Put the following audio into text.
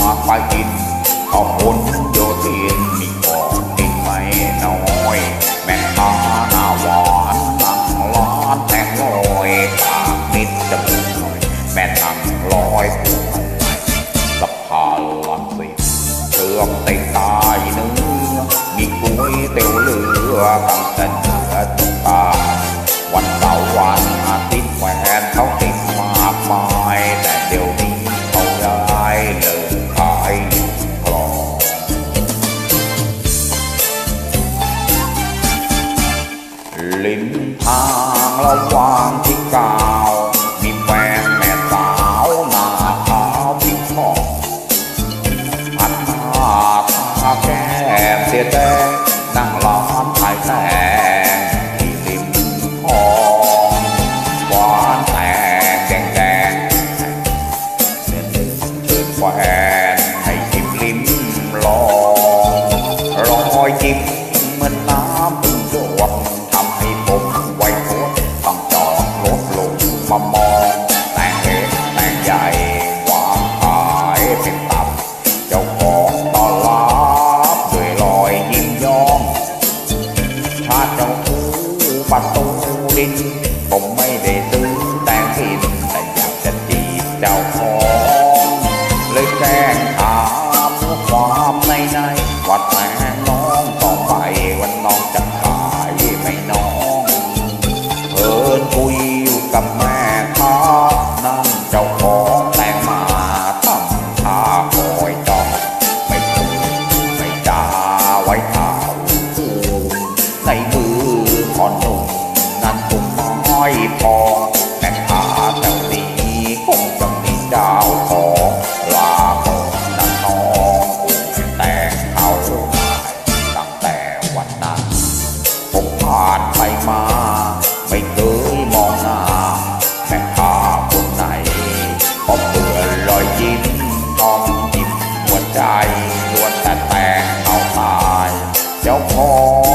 มาไปกินเอาคนโยทินมีก็กินไม่น้อย แม่ค้าหน้าหวานนั่งร้านแต่งลอยปากนิดจมูกหน่อย แม่นั่งลอยผู้สะพานลังสิเชื่อมติดตายเนื้อมีก๋วยเตียวเรือ ลิ้นทางระหว่างที่ก้าวมีแฟนแม่สาวหน้าขาวผิวทองหันหน้าทาแก้มเสียแดงนั่งร้อนขายแตง ตูดินผมไม่ได้ซื้อแต่งพินแต่อยากจะจีบเจ้าของเลยแกล้งถามความในในว่าแต่น้องต้องไปวันน้องจะขายไหม่น้องเพิ่นคุยอยู่กับแม่ค้านั่นเจ้าของแต่งมาทำท่าคอยจองไม่พูดไม่จาไว้ท่า อยทอแต่ขาเจ้านี้คงจะมีดาวทองลาบนน้ำทองแต่เขาหายตั้งแต่วันนั้นผมผ่านไปมา ไม่เคยมองหน้าแม่ค้าคนไหนก็เปื่อนรอยยิ้มต้องยิ้มหัวใจล้วนแต่แต่เขาตายเจ้าพอ